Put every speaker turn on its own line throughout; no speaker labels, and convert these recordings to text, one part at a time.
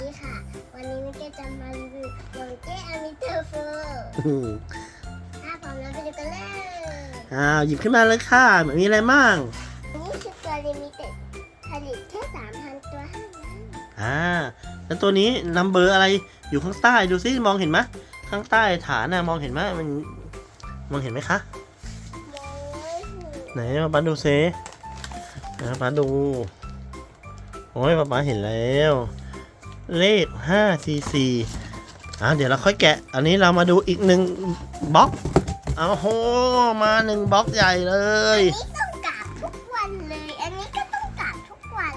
ดีค่ะ วันนี้มิเกจะมารีวิวหลงเจ๊อมิเตอร์โฟถ้าพร้อมแล้วไปดูกันเลย
อ้าวหยิบขึ้นมาเลยค่ะมีอะไรบ้าง
นี่คือตัวลิมิเต็ดผลิตแค่สามพันตัวเท่านั้น
อ่าแล้วตัวนี้นัมเบอร์อะไรอยู่ข้างใต้ดูซิมองเห็นไหมข้างใต้ฐานน่ะมองเห็นไหมมันมองเห็นไหมคะ
มองไม่เห็น
ไหนป๊าป๊าดูซินะป๊าดูโอ้ยป๊าป๊าเห็นแล้ว เลขห้าสี่สี่อ่าเดี๋ยวเราค่อยแกะ อันนี้เรามาดูอีกหนึ่งบล็อกเอาโห มาหนึ่งบล็อกใหญ่เลย
อันนี้ต้องกราบทุกวันเลย อันนี้ก็ต้องกราบทุกวัน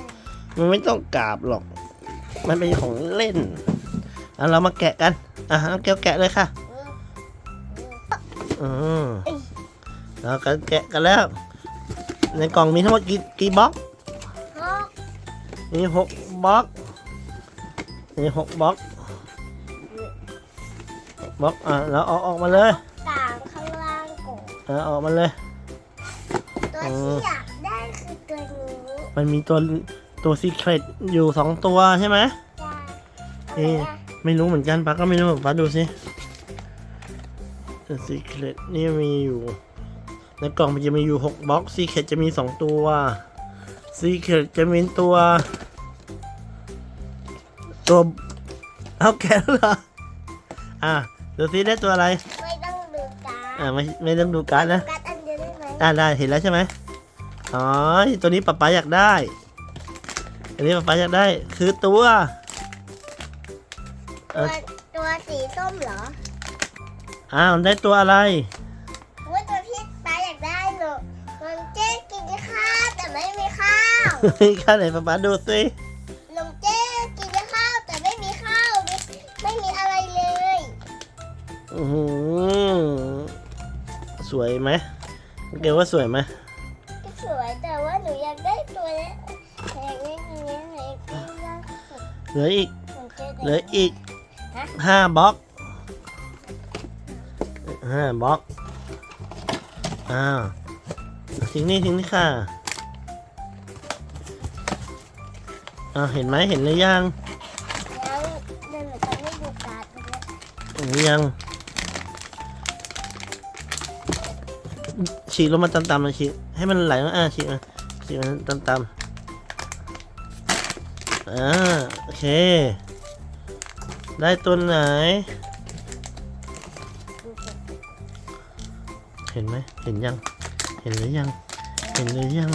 มันไม่ต้องกราบหรอก มันเป็นของเล่น อะเรามาแกะกัน อะเอาแก้วแกะเลยค่ะ
อืม
อืมเราก็แกะกันแล้ว ในกล่องมีทั้งหมดกี่กี่บล็อก
หก
มีหกบล็อก มีหกบล็อกบล็อกอะเราเอาออกมาเลย
กลางข้างล่างกบ
เอาออกมาเลย
ตัวที่อยากได้คือตัวนี้
มันมีตัวตัวซีเครตอยู่สองตัวใช่ไหม
จ้า
เอ๊ะไม่รู้เหมือนกันป้าก็ไม่รู้ป้าดูสิซีเครตนี่มีอยู่ในกล่องมันจะมีอยู่หกบล็อกซีเครตจะมีสองตัวซีเครตจะมีตัว ตัวเอาแกะแล้วเหรออะดูซิได้ตัวอะไร
ไม่ต้องดูการ
อะไม่ไม่ต้องดูการ์ดนะ
การดอันเดียวได้ไหม
อะได้เห็นแล้วใช่ไหมอ๋อตัวนี้ป๊าป๊าอยากได้ อันนี้ป๊าป๊าอยากได้คือตัว
ตัวตัวสีส้มเหรอ
อ้าวได้ตัวอะไร
ว่าตัวที่ป้าอยากได้หนูมันเจ๊กินข้าวแต่ไม่มีข้าว
ข้าไหนป๊าป๊าดูสิ สวยไหมเกลว่าสวยไหม
สวยแต่ว่าหนูอยากได้ตัวนี้อยากได้ตัวนี้หนูอยากได้ล่าสุด
เหลืออีก
เห
ลืออีกห้าบล็อกห้าบล็อกอ้าวทิ้งนี่ทิ้งนี่ค่ะอ้าวเห็นไหมเห็นหรือยัง
แล้วเดินหนูจะไม่ดูการ์ดตรง
เหลือยัง ฉีกลงมาตามๆเลยฉีกให้มันไหลมาอ่าฉีกมาฉีกมันตามๆอ่าโอเค ได้ตัวไหน เห็นไหมเห็นยัง เห็นหรือยัง เห็นหรือยัง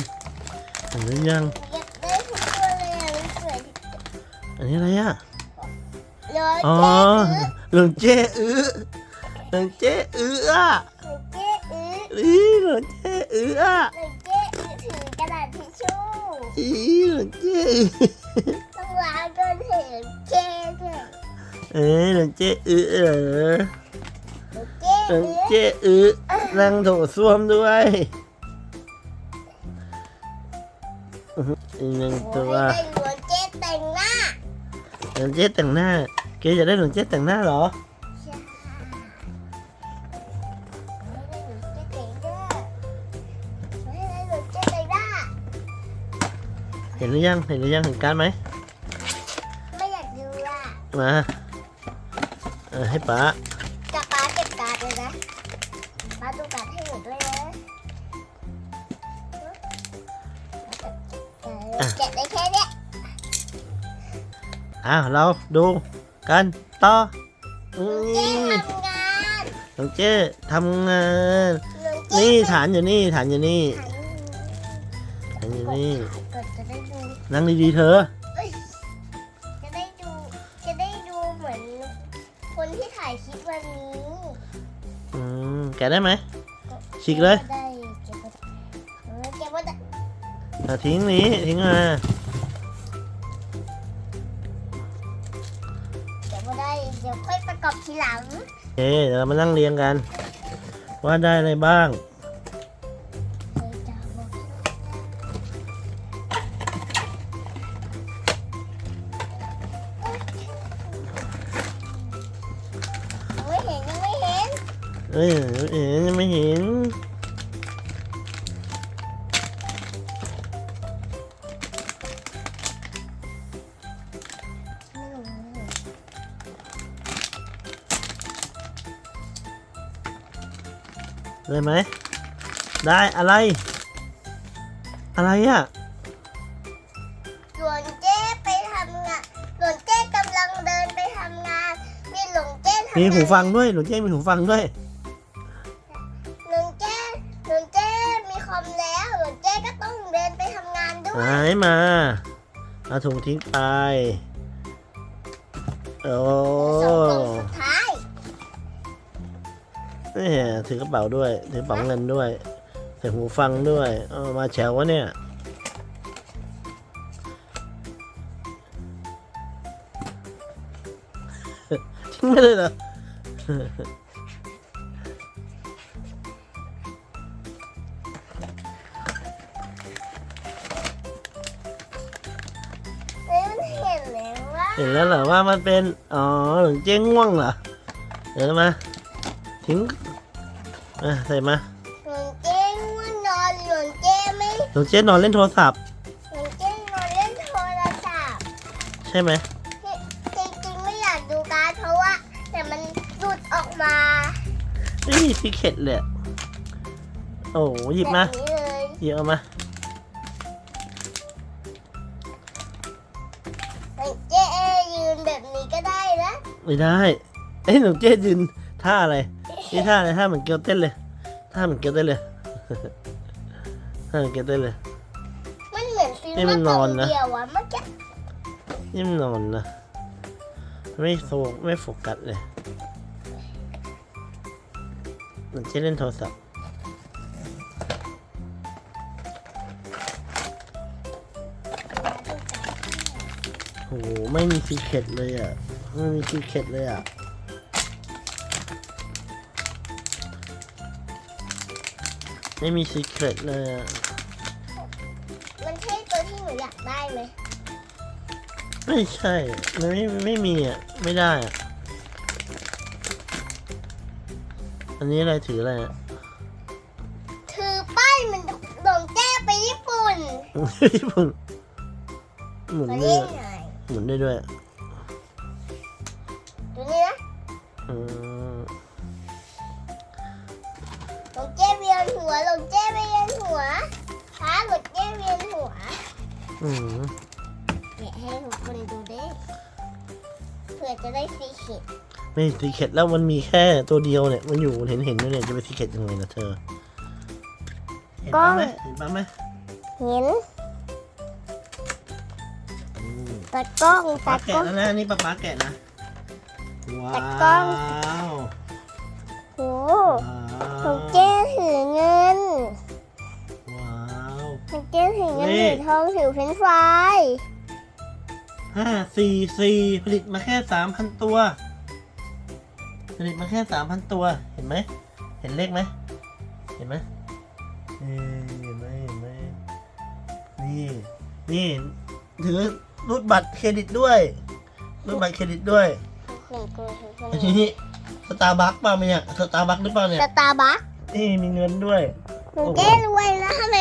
เห็นหรือยัง
อยากได้ทุกตัวเลยอะมันสวยที่สุด
อันนี้อะไรอะ
เลย
อ๋อ
เจ๊อื้อ
หลวงเจ้อื้อหลวงเจ้อื้ออะ
หนูเจ๊ อื้อ
อีหลวงเจ้อื้ออะ
หนูเจ๊อื้อถือกระดาษทิชชู่
อีหลวงเจ้อื้อ
ต้องล้างก้นเห็นเจ๊ด้วย
เอ้ยหลวงเจ้อื้อเออ
หนูเจ๊
หลวง
อื้อ
เจ้อื้อนั่งโถส้วมด้วยอื้อหืออีกหนึ่ง
โอ้
ตั
ยวให้ได้หนูเจ๊แต่งหน้า
หลวงเจ้แต่งหน้าเกจะได้หลวงเจ้แต่งหน้าเหรอ
ห็นห
รือยัง เห็นหรือยังเห็นการดไหม
ไม่อยากดูอะ
มาเออให้ป๋า
กับป้าเก็บการ์ดเลยนะป้าดูการ์ดให้หนูด้วยนะเก็บได้แค่เนี้ย
อ้าวเราดูกันต่ออื
เจ๊
ม
ทำงาน
หลวงเจ้ทำงาน
หนูเจ๊
นี่ฐานอยู่นี่ฐานอยู่นี่
หัน
ฐานอยู่นี่
กดจะได้ดู
นั่งดีๆเธอ
เอ้ยจะได้ดูจะได้ดูเหมือน คนที่ถ่ายคลิปวันนี้
อืมแกะได้ไหม ฉีกเลย
ได้เก็บไว้เออเก็บไว้ได้
เอาทิ้งนี้ทิ้งมา
เก็บไว้ได้เดี๋ยวค่อยประกอบทีหลัง
โอเคเดี๋ยวเรามานั่งเรียงกัน ว่าได้อะไรบ้าง
เอ
อเออไม่เห็น
ได้
ไหม ได้อะไร อะไรอะ่ะ
หลวงเจ้ไปทำงาน หลวงเจ้กำลังเดินไปทำงาน มีหลวงเจ้ทำ
มีหูฟังด้วย ห
ลวงเจ้มีหูฟังด้วย
หายมาเอาถุงทิ้งไป โอ้
สองกล่องสุดท้าย
นี่ถือกระเป๋าด้วย ถือกระเป๋าเงินด้วย ใส่หูฟังด้วยเอามาแฉววะเนี่ย ทิ้งไม่เลยเหรอ
แล้วว่า
เห็นแล้วเหรอว่ามันเป็น อ๋อหลงเจ้ง่วงเหรอ เดี๋ยวมาทิ้งอะใส่มา
หลวงเจ้ว่านอนหลวงเจ้ไม่
หลงเจ้นอนเล่นโทรศัพท์
หลวงเจ้นอนเล่นโทรศัพท์
ใช่ไหม
จริงๆไม่อยากดูการ์ดเพราะว่าแต่มันหลุดออกมา
ไม่มีซีเคร็ตเลยอะโอ้โหหยิบมา
แบบนี้เลย
หยิบเอามา ไม่ได้เอ้ยหนูเจ๊ยืนท่าอะไรนี่ท่าอะไรท่าเหมือนเกียวเต้นเลยท่าเหมือนเกียวเต้นเลยท่าเหมือนเกียวเต้นเลย
มันเหมือนฟิล
นี่มันนอนนะ
เดียวอะเมื่อกี้
นี่มันนอนนะไม่โฟไม่โฟกัสเลยหนูเจ๊เล่นโทรศัพท์โอ้โหไม่มีซีเคร็ตเลยอะ ไม่มีซีเคร็ตเลยอะไม่มีซีเคร็ตเลยอะ
มันใช่ตัวที่หนูอยากได้ไหม
ไม่ใช่มันไม่ไม่มีอะไม่ได้อะอันนี้อะไรถืออะไรอะ
คือป้ายมันหลวงเจ้ไปญี่ปุ่น
ญี่ปุ่นหมุน
มา
ด้ว
เล่
ย
นหน่อย
หมุนได้ด้วย อืม
เนี่ยให้ทุกคนดูได้เผื่อจะได้ซีเข็ด
ไม่ซีเคร็ตแล้วมันมีแค่ตัวเดียวเนี่ย มันอยู่เห็นเห็นอยู่เนี่ยจะไปซีเคร็ตยังไงนะเธอ เห็นปะไหมเห็นปะไหม
เห็น
อืม
ตะกล้อง
ป๊า
ตะ
แกะ
กล้อง
แล้วนะนี่ป๊าป๊าแกะนะ ว้า
ตะกล้อง
ว
โอ้
ว้า
ห ถือเงินนี่ถือทองถือเฟรนช์ฟราย
ห้าสี่สี่ผลิตมาแค่สามพันตัว ผลิตมาแค่สามพันตัวเห็นไหม เห็นเลขไหมเห็นไหมเออเห็นไหมเห็นไหมนี่นี่ถือรูดบัตรเครดิตด้วยรูดบัตรเครดิตด้วย
หนึ่งตัวถือคน
อันนี้สตาร์บัคป่ะเนี่ยสตาร์บัคหรือเปล่าเนี่ย
สตาร์บัค
นี่มีเงินด้วย
หลวงเจ้รวยแล้วทำไ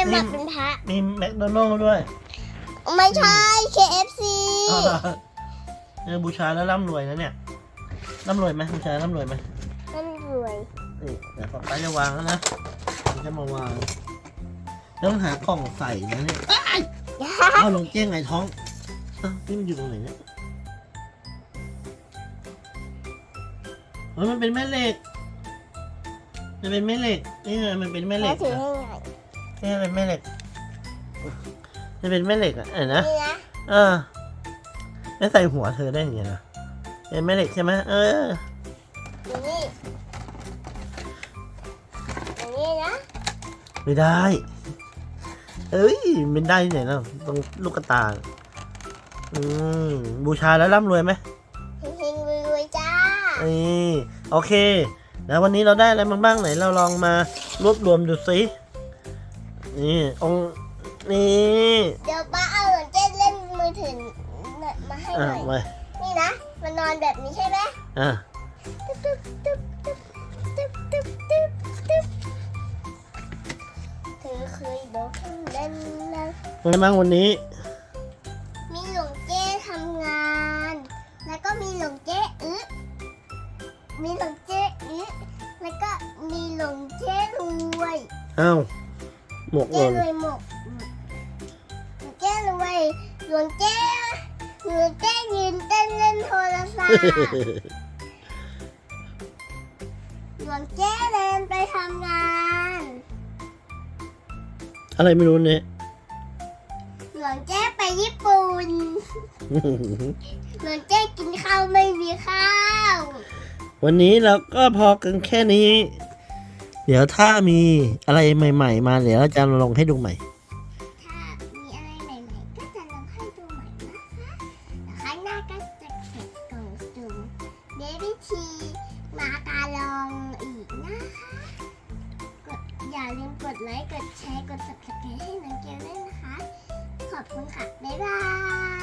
มมาเป็นพระ
มีแมคโดนัลล์ด้วย
ไม่ใช่ KFC
อ๋อเหรอเออบูชาแล้วร่ำรวยนะเนี่ยร่ำรวยไหมบูชาร่ำรวยไหม
มันรวย
นี่เดี๋ยวป๊าป๊าจะวางแล้วนะผมจะมาวางแล้วต้องหากล่องใส่นะเนี่ยอ้ายเอาลงเจ้งไงท้องเอ้านี่มันอยู่ตรงไหนเนี่ยเฮ้ยมันเป็นแม่เหล็ก มันเป็นแม่เหล็กนี่ไงมันเป็นแม่เห
แล้
ล็
ว
ก
ถือ
อะ
ให้ไง
นี่เป็นแม่เหล็กนี่เป็นแม่เหล็กอะเห็นนะ
นี่นะ
เออไม่ใส่หัวเธอได้ยังไงนะเป็นแม่เหล็กใช่ไหมเออ
อยู่นี่อย่างนี้นะ
ไม่ได้ เอ้ยมันได้ที่ไหนนะตรงลูกกระตาอืมบูชาแล้วร่ำรวยไหม
เฮงๆรวยๆจ้า
นี่โอเค แล้ววันนี้เราได้อะไรมาบ้างไหนเราลองมารวบรวมดูสิ นี่องค์นี่
เดี๋ยวป้าเอาหลวงเจ้เล่นมือถือมาให้ห
อะ
น่อย
ไว้
นี่นะ มันนอนแบบนี้ใช่ไหม
อะ
ตึ๊บตึ๊บตึ๊บตึ๊บตึ๊บตึ๊บตึ๊บเธอเคยบอกฉันเล่นนะ
เป็นไงบ้างวันนี้
หลวงเจ้หลวงเจ้ยืนเต้นเล่นโทรศัพท์หลวงเจ้เดินไปทำงาน
อะไรไม่รู้เนี่ย
หลวงเจ้ไปญี่ปุ่นหลวงเจ้กินข้าวไม่มีข้าว
วันนี้เราก็พอกันแค่นี้ เดี๋ยวถ้ามีอะไรใหม่ ๆ มาเดี๋ยวเราจะลงให้ดูใหม่
กดแชร์กด subscribe ให้น้องเกลด้วยนะคะ ขอบคุณค่ะ บ๊ายบาย